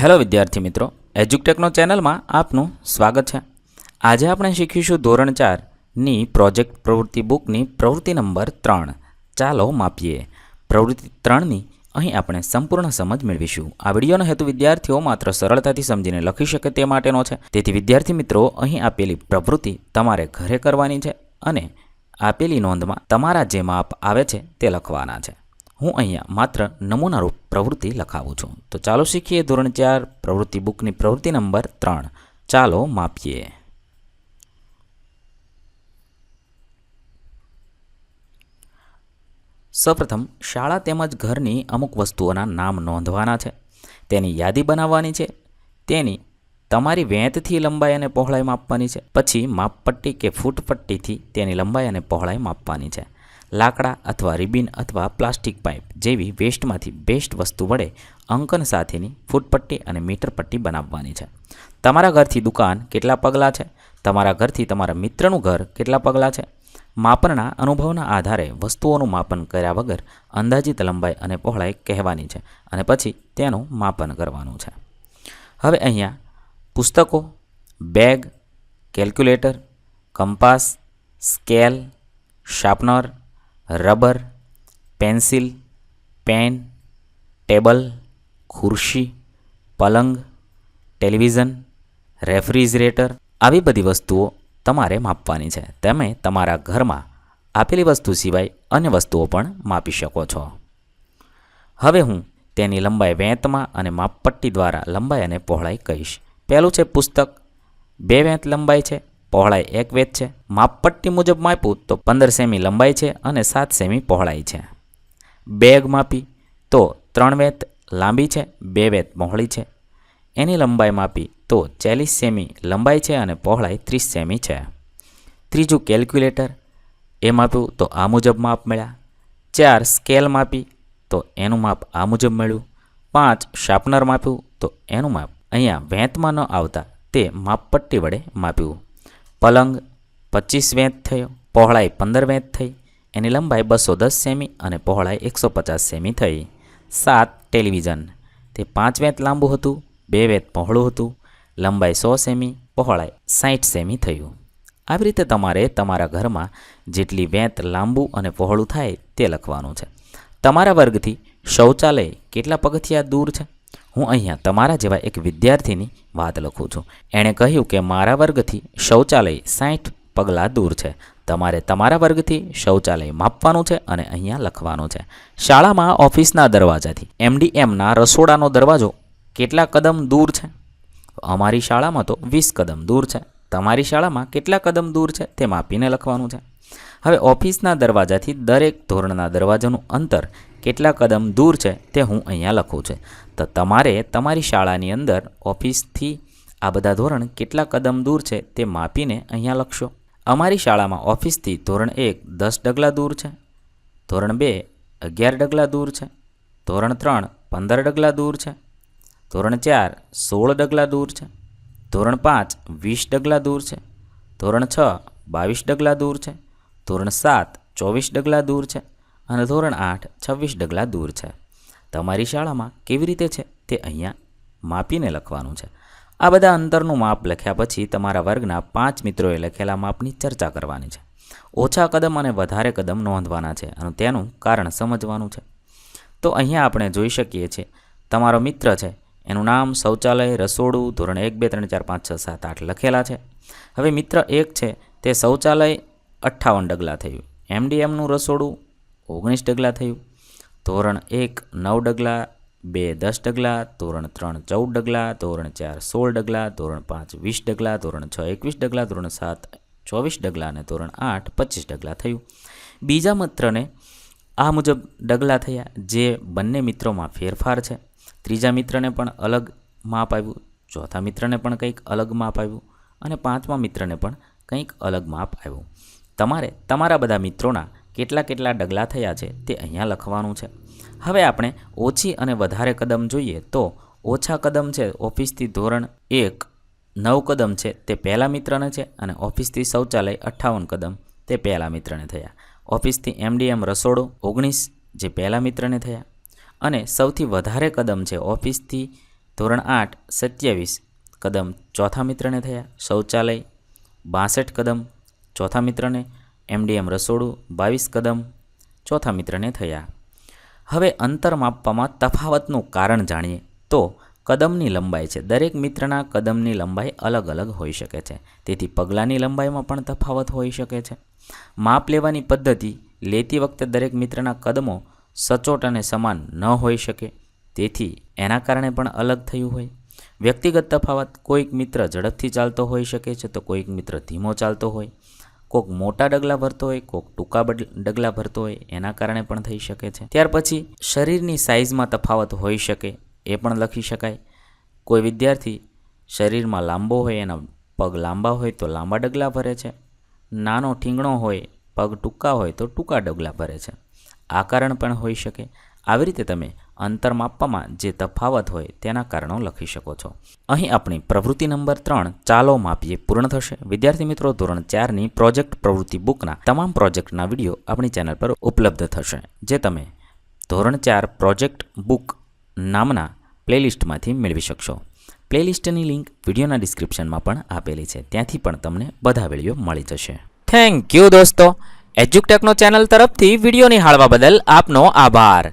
Hello વિદ્યાર્થી મિત્રો એજ્યુકટેકનો ચેનલમાં આપનું સ્વાગત છે. આજે આપણે શીખીશું ધોરણ ચારની પ્રોજેક્ટ પ્રવૃત્તિ બુકની પ્રવૃત્તિ નંબર ત્રણ. ચાલો માપીએ. પ્રવૃત્તિ ત્રણની અહીં આપણે સંપૂર્ણ સમજ મેળવીશું. આ વિડીયોનો હેતુ વિદ્યાર્થીઓ માત્ર સરળતાથી સમજીને લખી શકે તે માટેનો છે. તેથી વિદ્યાર્થી મિત્રો, અહીં આપેલી પ્રવૃત્તિ તમારે ઘરે કરવાની છે અને આપેલી નોંધમાં તમારા જે માપ આવે છે તે લખવાના છે. હું અહીંયા માત્ર નમૂનારૂપ પ્રવૃત્તિ લખાવું છું. તો ચાલો શીખીએ ધોરણ ચાર, પ્રવૃત્તિ બુકની પ્રવૃત્તિ નંબર ત્રણ. ચાલો માપીએ. સૌપ્રથમ, શાળા તેમજ ઘરની અમુક વસ્તુઓના નામ નોંધવાના છે. તેની યાદી બનાવવાની છે. તેની તમારી વેંતથી લંબાઈ અને પહોળાઈ માપવાની છે. પછી માપપટ્ટી કે ફૂટપટ્ટીથી તેની લંબાઈ અને પહોળાઈ માપવાની છે. લાકડા અથવા રિબિન અથવા પ્લાસ્ટિક પાઇપ જેવી વેસ્ટમાંથી બેસ્ટ વસ્તુ વડે અંકન સાથેની ફૂટપટ્ટી અને મીટર પટ્ટી બનાવવાની છે. તમારા ઘરથી દુકાન કેટલા પગલાં છે? તમારા ઘરથી તમારા મિત્રનું ઘર કેટલા પગલાં છે? માપનના અનુભવના આધારે વસ્તુઓનું માપન કર્યા વગર અંદાજિત લંબાઈ અને પહોળાઈ કહેવાની છે અને પછી તેનું માપન કરવાનું છે. હવે અહીંયા પુસ્તકો, bag, calculator, compass, scale, sharpener rubber, pencil, pen, table, ખુરશી, પલંગ, ટેલિવિઝન, રેફ્રિજરેટર આવી બધી વસ્તુઓ તમારે માપવાની છે. તમે તમારા ઘરમાં આપેલી વસ્તુ સિવાય અન્ય વસ્તુઓ પણ માપી શકો છો. હવે હું તેની લંબાઈ વેંતમાં અને માપપટ્ટી દ્વારા લંબાઈ અને પહોળાઈ કહીશ. પહેલું છે પુસ્તક. બે વેંત લંબાઈ છે. પહોળાઈ એક વેત છે, માપપટ્ટી મુજબ માપ્યું તો પંદર સેમી લંબાઈ છે અને સાત સેમી પહોળાઈ છે. બેગ માપી તો ત્રણ વેત લાંબી છે, બે વેત પહોળી છે. એની લંબાઈ માપી તો ચાલીસ સેમી લંબાઈ છે અને પહોળાઈ ત્રીસ સેમી છે. ત્રીજું કેલ્ક્યુલેટર, એ માપ્યું તો આ મુજબ માપ મળ્યા. ચાર સ્કેલ માપી તો એનું માપ આ મુજબ મળ્યું. પાંચ શાર્પનર માપ્યું તો એનું માપ. અહીંયા વેંતમાં ન આવતા તે માપપટ્ટી વડે માપ્યું. પલંગ પચીસ વેંત થયો, પહોળાઈ પંદર વેંત થઈ, એની લંબાઈ બસો દસ સેમી અને પહોળાઈ એકસો પચાસ સેમી થઈ. સાત ટેલિવિઝન. તે પાંચ વેંત લાંબુ હતું બે વેંત પહોળું હતું, લંબાઈ સો સેમી, પહોળાઈ સાઠ સેમી થયું. આવી રીતે તમારે તમારા ઘરમાં જેટલી વેંત લાંબુ અને પહોળું થાય તે લખવાનું છે. તમારા વર્ગથી શૌચાલય કેટલા પગથિયા દૂર છે? હું અહીંયા તમારા જેવા એક વિદ્યાર્થીની વાત લખું છું. એણે કહ્યું કે મારા વર્ગથી શૌચાલય સાઠ પગલાં દૂર છે. તમારે તમારા વર્ગથી શૌચાલય માપવાનું છે અને અહીંયા લખવાનું છે. શાળામાં ઓફિસના દરવાજાથી, એમડીએમના રસોડાનો દરવાજો કેટલા કદમ દૂર છે? અમારી શાળામાં તો વીસ કદમ દૂર છે. તમારી શાળામાં કેટલા કદમ દૂર છે તે માપીને લખવાનું છે. હવે ઓફિસના દરવાજાથી દરેક ધોરણના દરવાજાનું અંતર કેટલા કદમ દૂર છે તે હું અહીંયા લખું છું. તો તમારે તમારી શાળાની અંદર ઓફિસથી આ બધા ધોરણ કેટલા કદમ દૂર છે તે માપીને અહીંયા લખશો. અમારી શાળામાં ઓફિસથી ધોરણ એક દસ ડગલા દૂર છે, ધોરણ બે અગિયાર ડગલા દૂર છે, ધોરણ ત્રણ પંદર ડગલા દૂર છે, ધોરણ ચાર સોળ ડગલા દૂર છે, ધોરણ પાંચ વીસ ડગલા દૂર છે, ધોરણ છ બાવીસ ડગલા દૂર છે, ધોરણ સાત ચોવીસ ડગલા દૂર છે અને ધોરણ આઠ છવ્વીસ ડગલા દૂર છે. તમારી શાળામાં કેવી રીતે છે તે અહીંયા માપીને લખવાનું છે. આ બધા અંતરનું માપ લખ્યા પછી તમારા વર્ગના પાંચ મિત્રોએ લખેલા માપની ચર્ચા કરવાની છે. ઓછા કદમ અને વધારે કદમ નોંધવાના છે અને તેનું કારણ સમજવાનું છે. તો અહીંયા આપણે જોઈ શકીએ છીએ, તમારો મિત્ર છે, એનું નામ, શૌચાલય, રસોડું, ધોરણ એક, બે, ત્રણ, ચાર, પાંચ, છ, સાત, આઠ લખેલા છે. હવે મિત્ર એક છે, તે શૌચાલય અઠ્ઠાવન ડગલા થયું. એમડીએમનું રસોડું ઓગણીસ ડગલા થયું. ધોરણ એક નવ ડગલા, બે દસ ડગલા, ધોરણ ત્રણ ચૌદ ડગલા, ધોરણ ચાર સોળ ડગલા, ધોરણ પાંચ વીસ ડગલા, ધોરણ છ એકવીસ ડગલા, ધોરણ સાત ચોવીસ ડગલા અને ધોરણ આઠ પચીસ ડગલા થયું. બીજા મિત્રને આ મુજબ ડગલા થયા, જે બંને મિત્રોમાં ફેરફાર છે. ત્રીજા મિત્રને પણ અલગ માપ આવ્યું, ચોથા મિત્રને પણ કંઈક અલગ માપ આવ્યું અને પાંચમા મિત્રને પણ કંઈક અલગ માપ આવ્યું. તમારે તમારા બધા મિત્રોના કેટલા કેટલા ડગલા થયા છે તે અહીંયા લખવાનું છે. હવે આપણે ઓછી અને વધારે કદમ જોઈએ તો ઓછા કદમ છે ઓફિસથી ધોરણ એક, નવ કદમ છે તે પહેલા મિત્રને છે અને ઓફિસથી શૌચાલય અઠ્ઠાવન કદમ તે પહેલા મિત્રને થયા. ઓફિસથી એમડીએમ રસોડો ઓગણીસ જે પહેલા મિત્રને થયા. અને સૌથી વધારે કદમ છે ઓફિસથી ધોરણ આઠ, સત્યાવીસ કદમ ચોથા મિત્રને થયા. શૌચાલય બાસઠ કદમ ચોથા મિત્રને એમડીએમ રસોડું, બાવીસ કદમ, ચોથા મિત્રને થયા. હવે અંતર માપવામાં તફાવતનું કારણ જાણીએ તો કદમની લંબાઈ છે. દરેક મિત્રના કદમની લંબાઈ અલગ અલગ હોઈ શકે છે. તેથી પગલાંની લંબાઈમાં પણ તફાવત હોઈ શકે છે. માપ લેવાની પદ્ધતિ, લેતી વખતે દરેક મિત્રના કદમો સચોટ અને સમાન ન હોઈ શકે, તેથી એના કારણે પણ અલગ થયું હોય. વ્યક્તિગત તફાવત, કોઈક મિત્ર ઝડપથી ચાલતો હોઈ શકે છે તો કોઈક મિત્ર ધીમો ચાલતો હોય. કોઈક મોટા ડગલા ભરતો હોય કોઈક ટૂંકા ડગલા ભરતો હોય, એના કારણે પણ થઈ શકે છે. ત્યાર પછી શરીરની સાઇઝમાં તફાવત હોઈ શકે, એ પણ લખી શકાય. કોઈ વિદ્યાર્થી શરીરમાં લાંબો હોય, એના પગ લાંબા હોય, તો લાંબા ડગલા ભરે છે. નાનો ઠીંગણો હોય, પગ ટૂંકા હોય, તો ટૂંકા ડગલા ભરે છે. આ કારણ પણ હોઈ શકે. આવી રીતે તમે અંતર માપવામાં જે તફાવત હોય તેના કારણો લખી શકો છો. અહીં આપણી પ્રવૃત્તિ નંબર ત્રણ ચાલો માપીએ પૂર્ણ થશે. વિદ્યાર્થી મિત્રો, ધોરણ ચારની પ્રોજેક્ટ પ્રવૃત્તિ બુકના તમામ પ્રોજેક્ટના વીડિયો આપણી ચેનલ પર ઉપલબ્ધ થશે, જે તમે ધોરણ ચાર પ્રોજેક્ટ બુક નામના પ્લેલિસ્ટમાંથી મેળવી શકશો. પ્લેલિસ્ટની લિંક વિડીયોના ડિસ્ક્રિપ્શનમાં પણ આપેલી છે. ત્યાંથી પણ તમને બધા વીડિયો મળી જશે. થેન્ક યુ દોસ્તો. એજ્યુકટેકનો ચેનલ તરફથી વીડિયો નિહાળવા બદલ આપનો આભાર.